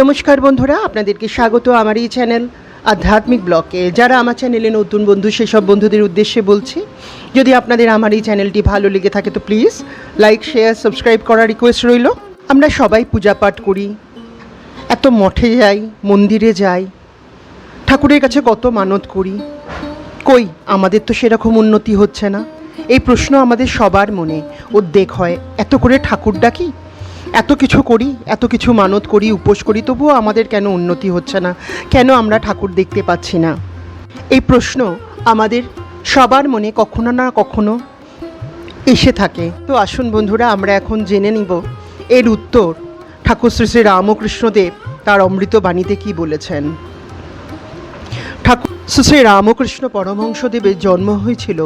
নমস্কার বন্ধুরা, আপনাদেরকে স্বাগত আমার এই চ্যানেল আধ্যাত্মিক ব্লকে। যারা আমার চ্যানেলে নতুন বন্ধু, সেসব বন্ধুদের উদ্দেশ্যে বলছি, যদি আপনাদের আমার এই চ্যানেলটি ভালো লেগে থাকে, তো প্লিজ লাইক, শেয়ার, সাবস্ক্রাইব করার রিকোয়েস্ট রইল। আমরা সবাই পূজা পাঠ করি। এত মঠে যাই, মন্দিরে যাই, ঠাকুরের কাছে কত মানত করি। কই, আমাদের তো সেরকম উন্নতি হচ্ছে না। এই প্রশ্ন আমাদের সবার মনে। উদ্বেগ হয়, এত করে ঠাকুর ডাকি এত কিছু করি, এত কিছু মানত করি, উপোস করি, তবুও আমাদের কেন উন্নতি হচ্ছে না? কেন আমরা ঠাকুর দেখতে পাচ্ছি না? এই প্রশ্ন আমাদের সবার মনে কখনো না কখনো এসে থাকে। তো আসুন বন্ধুরা, আমরা এখন জেনে নিব এর উত্তর ঠাকুর শ্রী শ্রী রামকৃষ্ণদেব তার অমৃত বাণীতে কি বলেছেন। ঠাকুর শ্রী শ্রী রামকৃষ্ণ পরমহংসদেবের জন্ম হয়েছিল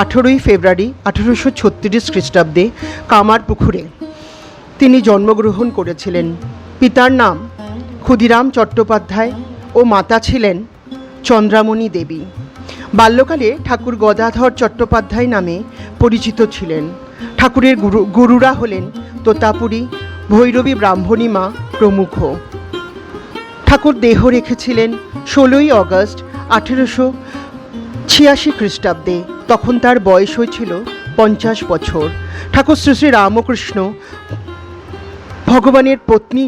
আঠেরোই ফেব্রুয়ারি আঠেরোশো ছত্রিশ খ্রিস্টাব্দে কামার পুকুরে তিনি জন্মগ্রহণ করেছিলেন। পিতার নাম ক্ষুদিরাম চট্টোপাধ্যায় ও মাতা ছিলেন চন্দ্রামণি দেবী। বাল্যকালে ঠাকুর গদাধর চট্টোপাধ্যায় নামে পরিচিত ছিলেন। ঠাকুরের গুরু, গুরুরা হলেন তোতাপুরী, ভৈরবী ব্রাহ্মণী মা প্রমুখ। ঠাকুর দেহ রেখেছিলেন ষোলোই অগস্ট আঠেরোশো ছিয়াশি খ্রিস্টাব্দে। তখন তার বয়স হয়েছিল পঞ্চাশ বছর। ঠাকুর শ্রী শ্রী রামকৃষ্ণ ভগবানের পত্নী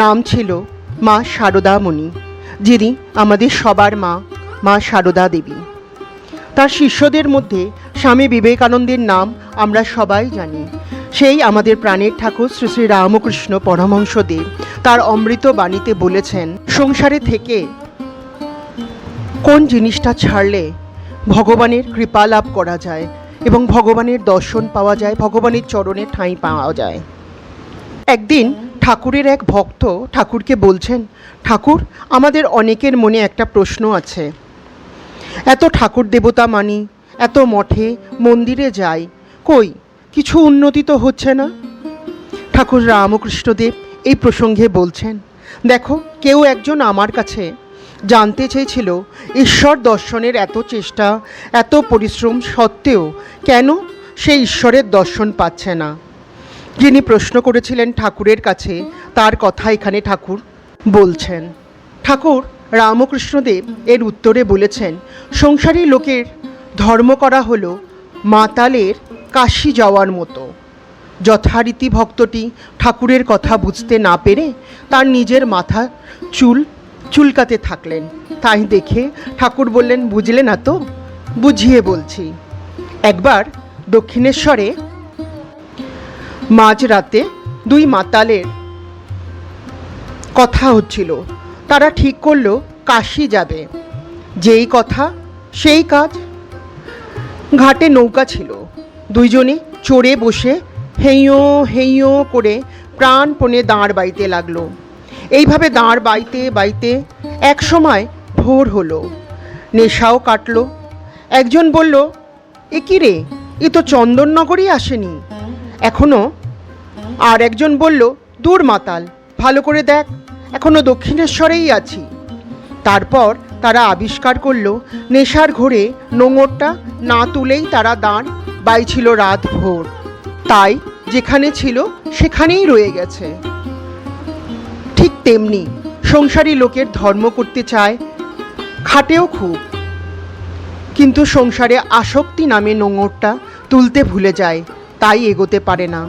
নাম ছিল মা শারদামণি যিনি আমাদের সবার মা মা শারদা দেবী। তার শিষ্যদের মধ্যে স্বামী বিবেকানন্দের নাম আমরা সবাই জানি। সেই আমাদের প্রাণের ঠাকুর শ্রী শ্রী রামকৃষ্ণ পরমহংসদেব তার অমৃত বাণীতে বলেছেন, সংসারে থেকে কোন জিনিসটা ছাড়লে ভগবানের কৃপা লাভ করা যায় এবং ভগবানের দর্শন পাওয়া যায়, ভগবানের চরণে ঠাঁই পাওয়া যায়? একদিন ঠাকুরের এক ভক্ত ঠাকুরকে বলছেন, ঠাকুর, আমাদের অনেকের মনে একটা প্রশ্ন আছে। এত ঠাকুর দেবতা মানি, এত মঠে, মন্দিরে যাই, কই, কিছু উন্নতি তো হচ্ছে না? ঠাকুর রামকৃষ্ণদেব এই প্রসঙ্গে বলছেন, দেখো, কেউ একজন আমার কাছে জানতে চেয়েছিল, ঈশ্বর দর্শনের এত চেষ্টা, এত পরিশ্রম সত্ত্বেও কেন সে ঈশ্বরের দর্শন পাচ্ছে না? যিনি প্রশ্ন করেছিলেন ঠাকুরের কাছে, তার কথা এখানে ঠাকুর বলছেন। ঠাকুর রামকৃষ্ণদেব এর উত্তরে বলেছেন, সংসারী লোকের ধর্ম করা হলো মাতালের কাশি যাওয়ার মতো। যথারীতি ভক্তটি ঠাকুরের কথা বুঝতে না পেরে তার নিজের মাথা চুল চুলকাতে থাকলেন। তাই দেখে ঠাকুর বললেন, বুঝলে না তো? বুঝিয়ে বলছি। একবার দক্ষিণেশ্বরে মাঝরাতে দুই মাতালের কথা হচ্ছিল। তারা ঠিক করল, কাশি যাবে। যেই কথা, সেই কাজ। ঘাটে নৌকা ছিল। দুইজনে চড়ে বসে হেঁয়ো হেইয়ো করে প্রাণপণে দাঁড় বাইতে লাগল। এইভাবে দাঁড় বাইতে বাইতে এক সময় ভোর হলো। নেশাও কাটলো। একজন বলল, এ কি রে? এ তো চন্দননগরই আসেনি। এখনও আর একজন বলল, দূর মাতাল, ভালো করে দেখ, এখনও দক্ষিণেশ্বরেই আছি। তারপর তারা আবিষ্কার করল, নেশার ঘোরে নোঙরটা না তুলেই তারা দাঁড় বাইছিল রাত ভোর। তাই যেখানে ছিল, সেখানেই রয়ে গেছে। ঠিক তেমনি সংসারী লোকের ধর্ম করতে চায়, খাটেও খুব। কিন্তু সংসারে আসক্তি নামে নোঙরটা তুলতে ভুলে যায়, তাই এগোতে পারে না।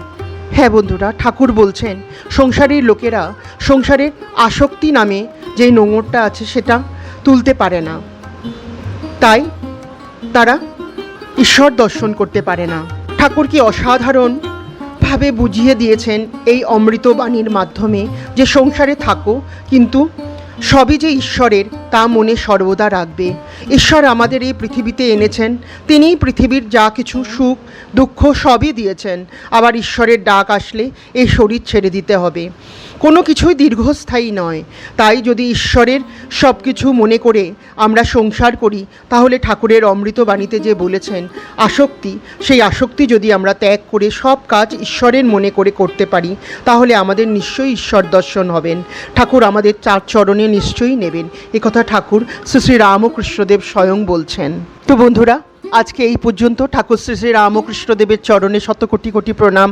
হ্যাঁ বন্ধুরা, ঠাকুর বলছেন, সংসারের লোকেরা সংসারে আসক্তি নামে যে নোংরটা আছে সেটা তুলতে পারে না। তাই তারা ঈশ্বর দর্শন করতে পারে না। ঠাকুর কি অসাধারণ ভাবে বুঝিয়ে দিয়েছেন এই অমৃত বাণীর মাধ্যমে যে সংসারে থাকো, কিন্তু সবই যে ঈশ্বরের, তা মনে সর্বদা রাখবে। ঈশ্বর আমাদের এই পৃথিবীতে এনেছেন, তিনিই পৃথিবীর যা কিছু সুখ, দুঃখ সবই দিয়েছেন। আবার ঈশ্বরের ডাক আসলে এই শরীর ছেড়ে দিতে হবে। কোনো কিছুই দীর্ঘস্থায়ী নয়। তাই যদি ঈশ্বরের সব কিছু মনে করে আমরা সংসার করি, তাহলে ঠাকুরের অমৃত বাণীতে যে বলেছেন, আসক্তি, সেই আসক্তি যদি আমরা ত্যাগ করে সব কাজ ঈশ্বরের মনে করে করতে পারি, তাহলে আমাদের নিশ্চয়ই ঈশ্বর দর্শন হবেন। ঠাকুর আমাদের চার চরণে নিশ্চয়ই নেবেন। একথা ঠাকুর শ্রী শ্রী রামকৃষ্ণদেব স্বয়ং বলছেন। তো বন্ধুরা, আজকে এই পর্যন্ত ঠাকুর শ্রী শ্রী রামকৃষ্ণদেবের চরণে শত কোটি কোটি প্রণাম।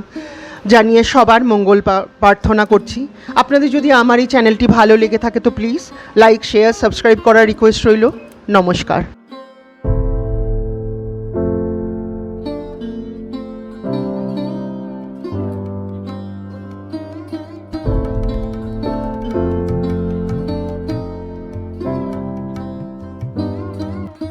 জানিয়ে সবার মঙ্গল প্রার্থনা করছি। আপনাদের যদি আমার এই চ্যানেলটি ভালো লেগে থাকে তো প্লিজ লাইক শেয়ার সাবস্ক্রাইব করার রিকোয়েস্ট রইল। নমস্কার।